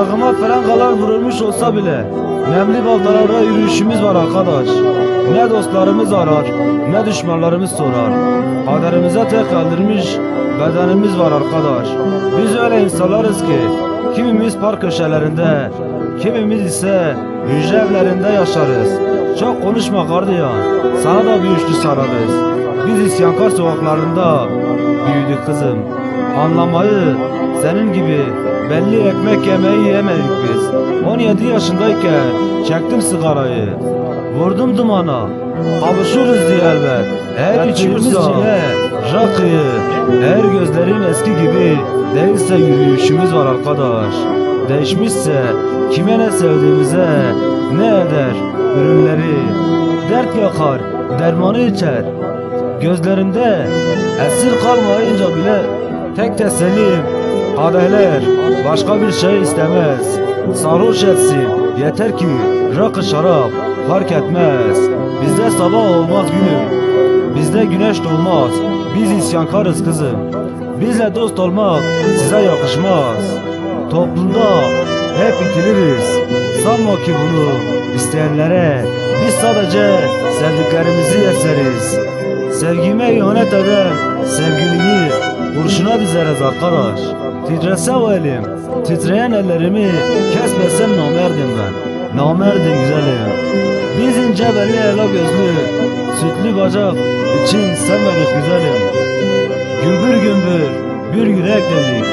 Ayağıma frengalar vurulmuş olsa bile nemli baltalarda yürüyüşümüz var arkadaş. Ne dostlarımız arar, ne düşmanlarımız sorar. Kaderimize tek kaldırmış bedenimiz var arkadaş. Biz öyle insanlarız ki kimimiz park köşelerinde, kimimiz ise hücre evlerinde yaşarız. Çok konuşma gardiyan, sana da bir üçlü sararız. Biz isyankar sokaklarında büyüdük kızım. Anlamayı senin gibi belli ekmek yemeği yemedik biz. 17 yaşındayken çektim sigarayı. Vurdum dumana. Kavuşuruz diye elbet. Eğer cile, rakıyı. Eğer gözlerim eski gibi değilse yürüyüşümüz var arkadaş. Değişmişse kime ne sevdiğimize ne eder ürünleri. Dert yakar, dermanı içer. Gözlerimde esir kalmayınca bile tek tesellim kadehler başka bir şey istemez. Sarhoş etsin yeter ki rakı şarap fark etmez. Bizde sabah olmaz gülüm, bizde güneş doğmaz. Biz isyankarız kızım. Bizle dost olmak size yakışmaz. Toplumda hep itiliriz. Sanma ki bunu isteyenlere biz sadece sevdiklerimizi eseriz. Sevgime ihanet eden sevgiliyi kurşuna dizeriz arkadaş. Titrese o elim, titreyen ellerimi kesmesem namerdim ben. Namerdim güzelim. Biz ince belli ela gözlü, sütlü bacak için sevmedik güzelim. Gümbür gümbür bir yürek dedik.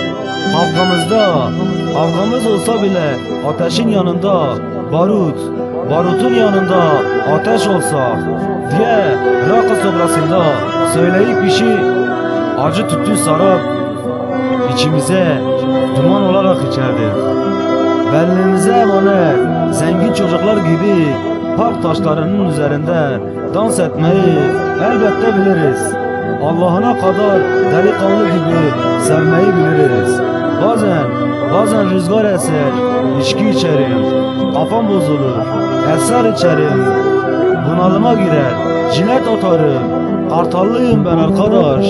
Kavgamızda, kavgamız olsa bile ateşin yanında barut, barutun yanında ateş olsa diye rakı sofrasında söyleyip şey acı tüttü sarıp içimize duman olarak içerdik. Belliğimize emanet zengin çocuklar gibi park taşlarının üzerinde dans etmeyi elbette biliriz. Allah'ına kadar delikanlı gibi sevmeyi biliriz. Bazen, bazen rüzgar eser, içki içerim, kafam bozulur, eser içerim, bunalıma girer, cilet atarım. Kartallıyım ben arkadaş,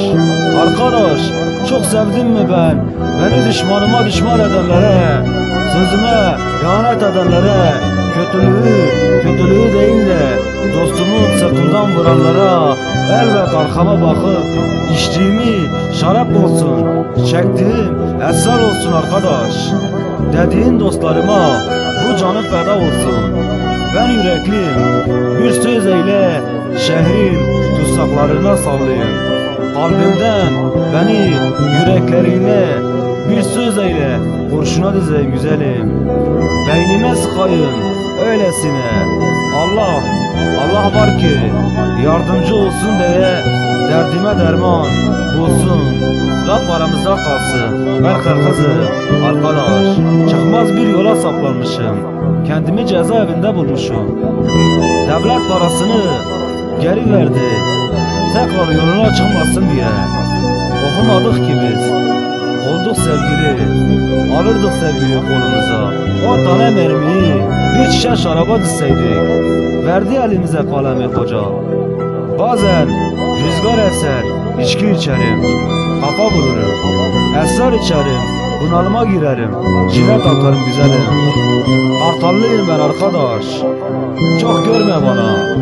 arkadaş, çok sevdim mi ben, beni düşmanıma düşman edenlere, sözüme ihanet edenlere, kötülüğü, kötülüğü değil de dostumu sırtımdan vuranlara elbet arkama bakıp içtiğimi şarap olsun, çektiğim esrar olsun arkadaş. Dediğin dostlarıma bu canı feda olsun. Ben yürekliyim, bir söz eyle şehrin tutsaklarına sallayayım. Kalbimden beni yürekleriyle bir söz eyle kurşuna dizeyim güzelim. Beynime sıkayım öylesine. Allah, Allah var ki yardımcı olsun diye derdime derman bulsun. Laf aramızda kalsın. Ben kızı arkadaş. Çıkmaz bir yola saplanmışım. Kendimi cezaevinde bulmuşum. Devlet parasını geri verdi. Tekrar yoluna çıkmasın diye. Okumadık ki biz. Olduk sevgili, alırdık sevgili kolumuza. On tane mermiyi bir şişe şaraba dizseydik. Verdi elimize kalemi koca. Bazen rüzgar eser, içki içerim, kafa vururum. Esrar içerim, bunalıma girerim, cilet atarım güzelim. Kartallıyım ben arkadaş, çok görme bana.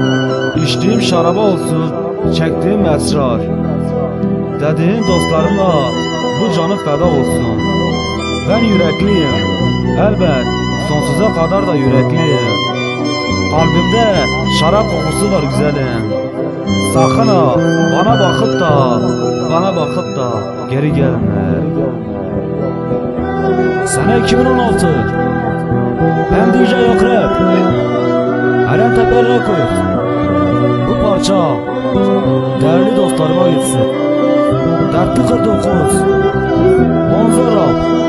İçtiğim şaraba olsun, çektiğim esrar. Dediğin dostlarıma bu canı feda olsun. Ben yürekliyim, elbet sonsuza kadar da yürekliyim. Kalbimde şarap kokusu var güzelim. Sakın ha bana bakıp da, bana bakıp da geri gelme. Sene 2016 Ben DJ Akrep Eren Tepe Rekord Bu parça Değerli dostlarıma gitsin Dertli 49 Manzara